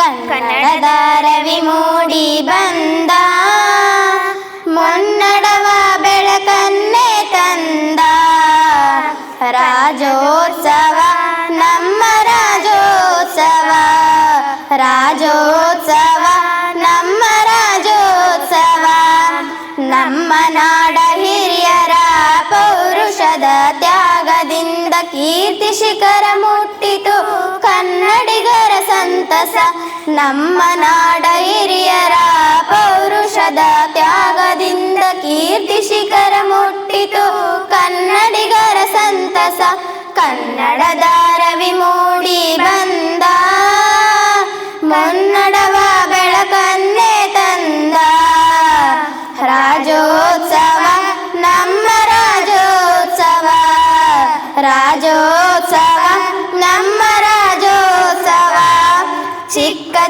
ಕನ್ನಡದ ರವಿ ಮೂಡಿ ಬಂದ, ಮುನ್ನಡವ ಬೆಳಕನ್ನೇ ತಂದ. ರಾಜೋತ್ಸವ, ನಮ್ಮ ರಾಜೋತ್ಸವ ರಾಜೋತ್ಸವ, ನಮ್ಮ ರಾಜೋತ್ಸವ. ನಮ್ಮ ನಾಡ ಹಿರಿಯರ ಪೌರುಷದ ತ್ಯಾಗದಿಂದ ಕೀರ್ತಿ ಶಿಖರ ಮುಟ್ಟಿತು. ಸಂತಸ. ನಮ್ಮ ನಾಡ ಹಿರಿಯರ ಪೌರುಷದ ತ್ಯಾಗದಿಂದ ಕೀರ್ತಿ ಶಿಖರ ಮುಟ್ಟಿತು. ಕನ್ನಡಿಗರ ಸಂತಸ ಕನ್ನಡದ ರವಿ ಮೂಡಿ ಬಂದ. ಮುನ್ನಡವ ಬೆಳಕನ್ನೇ ತಂದ. ರಾಜೋತ್ಸವ ನಮ್ಮ ರಾಜೋತ್ಸವ ರಾಜೋತ್ಸವ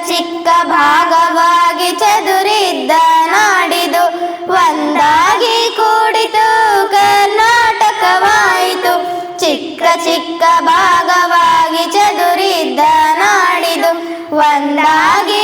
ಚಿಕ್ಕ ಭಾಗವಾಗಿ ಚದುರಿದ್ದ ನಾಡಿದು ಒಂದಾಗಿ ಕೂಡಿತು. ಕರ್ನಾಟಕವಾಯಿತು. ಚಿಕ್ಕ ಚಿಕ್ಕ ಭಾಗವಾಗಿ ಚದುರಿದ್ದ ನಾಡಿದು ಒಂದಾಗಿ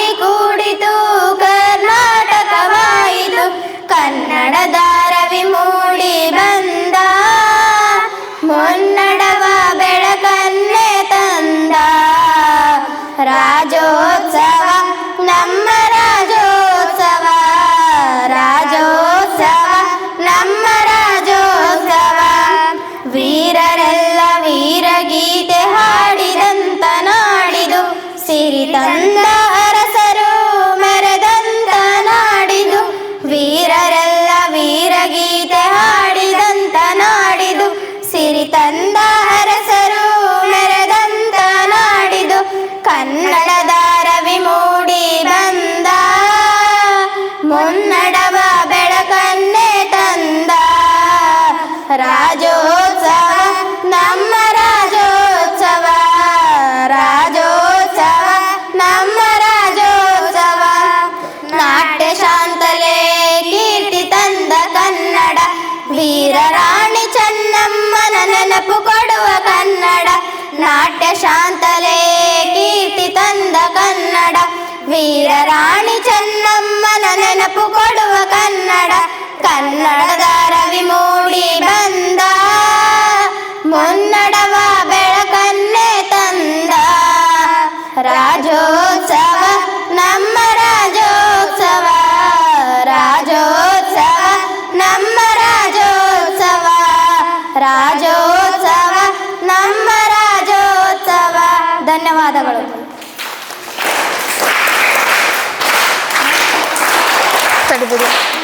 ಮುನ್ನಡವ ಬೆಳಕನ್ನೇ ತಂದ. ರಾಜೋತ್ಸವ ನಮ್ಮ ರಾಜೋತ್ಸವ ರಾಜೋತ್ಸವ ನಮ್ಮ ರಾಜೋತ್ಸವ ನಾಟ್ಯ ಶಾಂತಲೇ ಕೀರ್ತಿ ತಂದ ಕನ್ನಡ. ವೀರರಾಣಿ ಚೆನ್ನಮ್ಮನ ನೆನಪು ಕೊಡುವ ಕನ್ನಡ. ನಾಟ್ಯ ಶಾಂತಲೆ ವೀರರಾಣಿ ಚೆನ್ನಮ್ಮನ ನೆನಪು ಕೊಡುವ ಕನ್ನಡ. ಕನ್ನಡದ ರವಿ ಮೂಡಿ ಬಂದ. ಮುನ್ನಡವ ಬೆಳಕನ್ನೇ ತಂದ. ರಾಜೋತ್ಸವ ನಮ್ಮ ರಾಜೋತ್ಸವ ರಾಜೋತ್ಸವ ನಮ್ಮ ರಾಜೋತ್ಸವ ರಾಜೋತ್ಸವ ನಮ್ಮ ರಾಜೋತ್ಸವ ಧನ್ಯವಾದಗಳು. അടിപൊളി